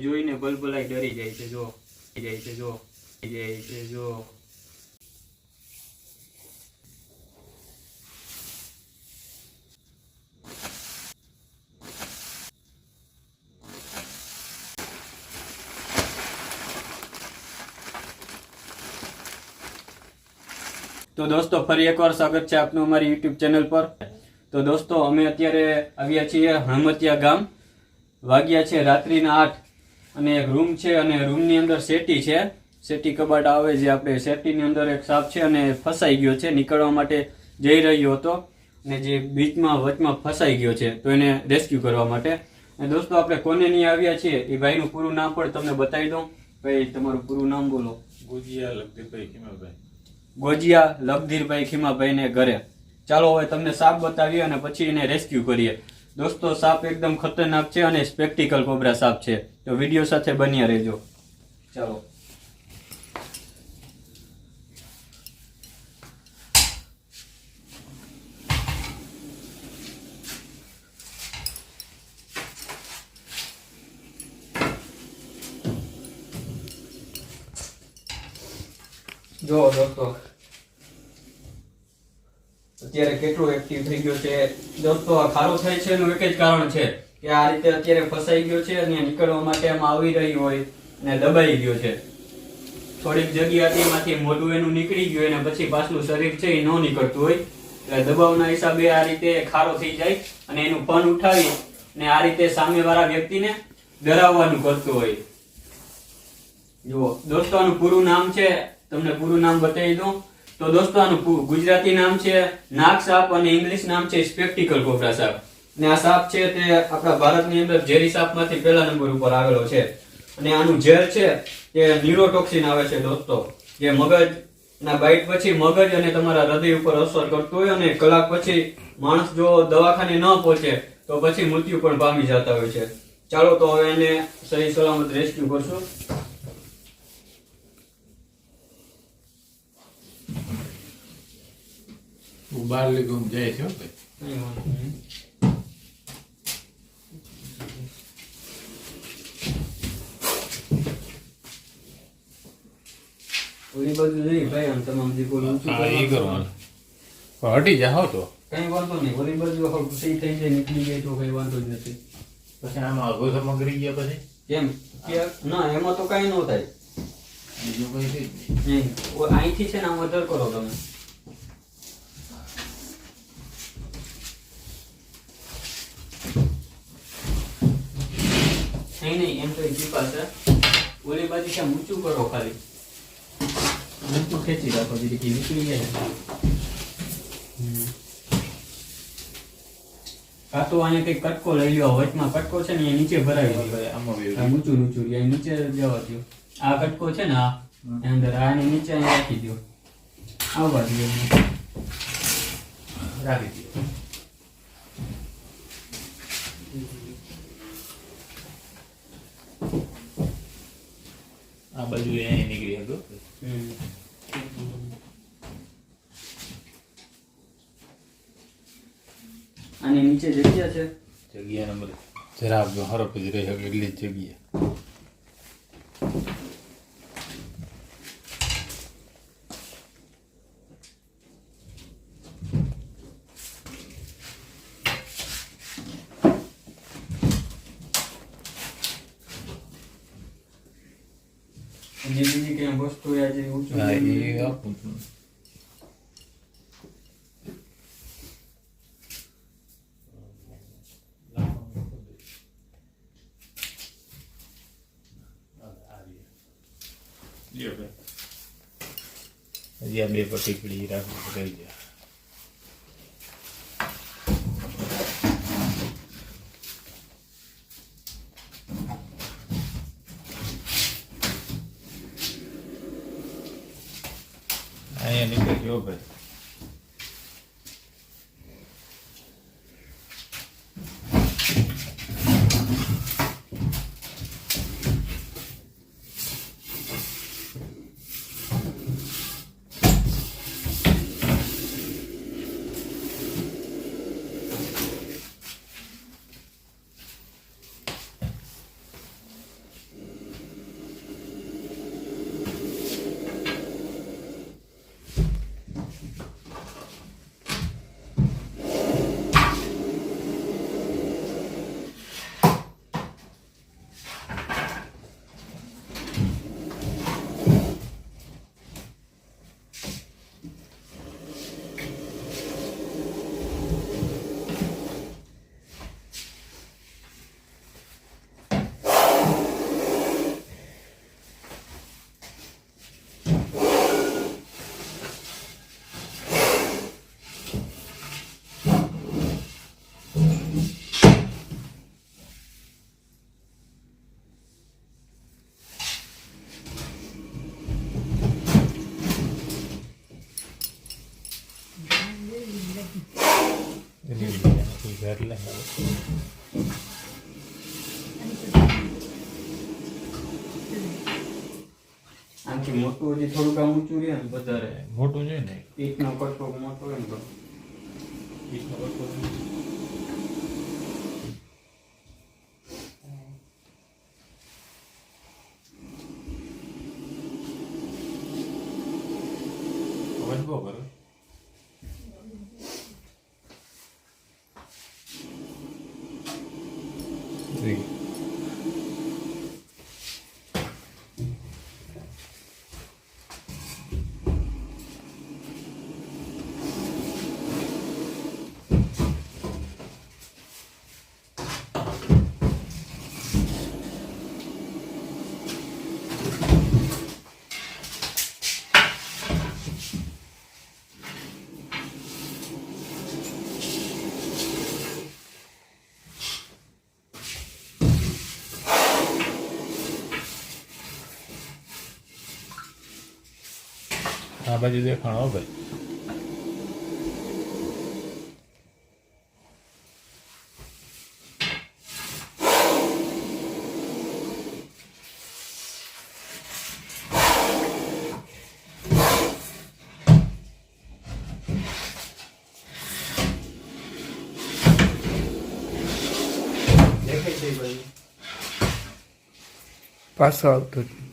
જોઈને બલબલાઈ ડરી જાય છે, જો. જાય છે, જો. જાય છે, જો. તો દોસ્તો, ફરી એકવાર સ્વાગત છે આપનું અમારી યુટ્યુબ ચેનલ પર. તો દોસ્તો, અમે અત્યારે આવ્યા છીએ હણમતિયા ગામ. વાગ્યા છે રાત્રિના આઠ. અને એક રૂમ છે અને રૂમની અંદર સેટી છે. સેટી કબાટ આવે જે આપણે. સેટીની અંદર એક સાપ છે અને ફસાઈ ગયો છે. નીકળવા માટે જઈ રહ્યો હતો અને જે બીચમાં વચમાં ફસાઈ ગયો છે. તો એને રેસ્ક્યુ કરવા માટે. અને દોસ્તો આપણે કોને નહીં આવ્યા છીએ? એ ભાઈનું પૂરું નામ પણ તમને બતાવી દઉં. ભાઈ તમારું પૂરું નામ બોલો. ગોજિયા લગધીરભાઈ ખીમાભાઈ. ગોજિયા લગધીરભાઈ ખીમાભાઈને ઘરે. ચાલો હવે તમને સાપ બતાવીએ અને પછી એને રેસ્ક્યુ કરીએ. દોસ્તો, સાપ એકદમ ખતરનાક છે અને સ્પેક્ટિકલ કોબરા સાપ છે. તો વીડિયો સાથે બન્યા રહેજો. ચાલો. જો, દોસ્તો. અત્યારે કેટલો એક્ટિવ થઈ ગયો છે? દોસ્તો ખારો થાય છે એનું એક જ કારણ છે કે આ રીતે અત્યારે ફસાઈ ગયો છે અને નીકળવા માટે એમાં આવી રહ્યું હોય અને દબાઈ ગયો છે. થોડીક જગ્યા હતી એમાંથી મોઢું એનું નીકળી ગયું અને પછી પાછલું શરીર છે એ ન નીકળતું હોય. એટલે દબાવના હિસાબે આ રીતે ખારો થઈ જાય અને એનું પન ઉઠાવી અને આ રીતે સામેવાળા વ્યક્તિને ડરાવવાનું કરતું હોય. જુઓ, દોસ્તો, આનું પૂરું નામ છે. તમને પૂરું નામ બતાવી દઉં. તો દોસ્તો, આનું ગુજરાતી નામ છે નાગ સાપ અને ઇંગ્લિશ નામ છે સ્પેક્ટિકલ કોબરા સાપ. ને આ સાપ છે તે આપણા ભારતની અંદર ઝેરી સાપમાંથી પહેલા નંબર ઉપર આવેલો છે. અને આનું ઝેર છે તે ન્યુરોટોક્સિન આવે છે દોસ્તો. જે મગજ ના બાઇટ પછી મગજ અને તમારા હૃદય ઉપર અસર કરતું હોય અને કલાક પછી માણસ જો દવાખાને ન પહોંચે તો પછી મૃત્યુ પણ પામી જતા હોય છે. ચાલો તો હવે એને સહી સલામત રેસ્ક્યુ કરશું. હું બાર લીધું જાય છે ઓલી બાજુ જઈ ભાઈ આમ તમામ જે કોઈ ઊંચું હા એ કરવાનું. હટી જાઓ તો કઈ વાંધો નહીં ઓલી બાજુ સહી થઈ જાય નીકળી જાય તો કઈ વાંધો જ નથી પછી આમાં અઘો સમગ્રી ગયા પછી કેમ કે ના એમાં તો કઈ ન થાય બીજું કઈ. નહીં અહીંથી છે ને આમ વધારે કરો તમે નહીં નહીં એમ તો એ ચીપા છે. ઓલી બાજુ છે ઊંચું કરો ખાલી. ઊંચું ખેંચી રાખો જેથી નીકળી જાય. કાં તો અહીંયા કંઈક કટકો લઈ લ્યો. વચમાં કટકો છે ને એ નીચે ભરાવી દો આમાં ઊંચું ઊંચું. રહ્યા નીચે જવા દો આ કટકો છે ને આ અંદર આને નીચે રાખી દો આવવા દો રાખી દો આ બાજુ અહીંયા નીકળી હતો. અને આની નીચે જગ્યા છે? જગ્યા નંબર જરા હરપ જ રહી શકે એટલી જ જગ્યા. અને બીજી કઈ વસ્તુ આ ઊંચું હા એ આપું છું. હજી આ બે પટ્ટી પીડી રાખવું રહી જાય. અહીંયા નીકળી ગયો ભાઈ. એટલે. આમથી મોટું હજી થોડુંક આમ ઊંચું રહે ને વધારે. મોટું જોઈએ ને. પીઠનો કટકો મોટો હોય ને તો. ઈટનો કટકો જોઈએ. અવાજ બહુ કરે જી. આ બાજુ દેખાણો હો ભાઈ દેખાય છે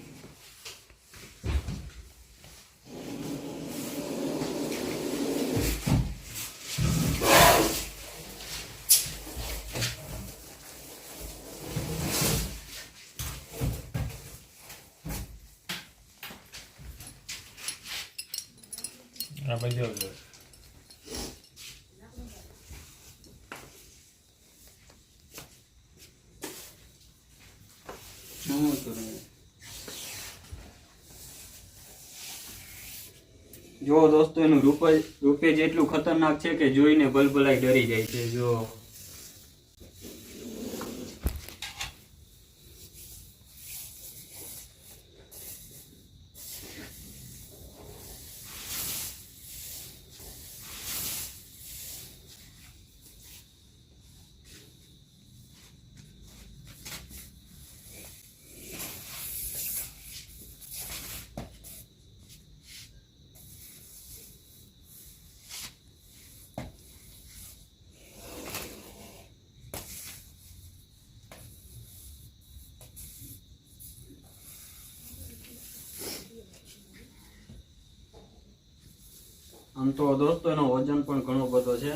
આ. જો દોસ્તો, એનું રૂપ રૂપે જેટલું ખતરનાક છે કે જોઈને બલબલાઈ ડરી જાય છે, જો આમ તો દોસ્તો એનો વજન પણ ઘણો બધો છે.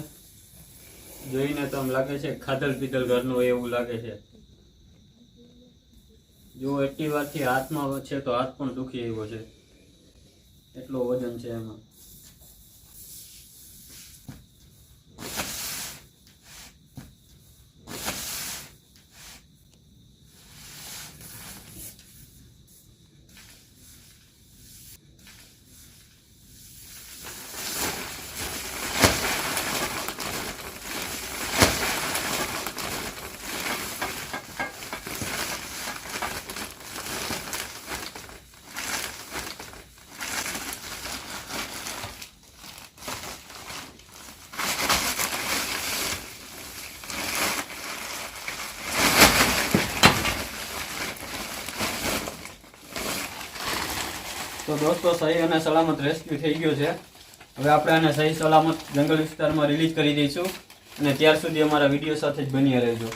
જોઈને તો આમ લાગે છે ખાધલ પીધલ ઘરનું એવું લાગે છે. જો એટલી વારથી હાથમાં છે તો હાથ પણ દુખી આવ્યો છે. એટલો વજન છે એમાં. તો દોસ્તો, સહી અને સલામત રેસ્ક્યુ થઈ ગયો છે. હવે આપણે આને સહી, સલામત જંગલ વિસ્તારમાં રિલીઝ કરી દઈશું અને ત્યાર સુધી અમારા વીડિયો સાથે જ બની રહેજો.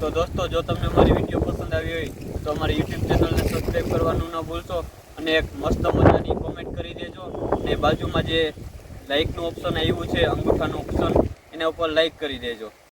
તો દોસ્તો, જો તમને મારી વીડિયો પસંદ આવી હોય, તો અમારી યુટ્યુબ ચેનલને સબસ્ક્રાઈબ કરવાનું ન ભૂલશો અને એક મસ્ત મજાની કોમેન્ટ કરી દેજો અને બાજુમાં જે લાઇકનું ઓપ્શન આવ્યું છે, અંગૂઠાનું ઓપ્શન એના ઉપર લાઇક કરી દેજો.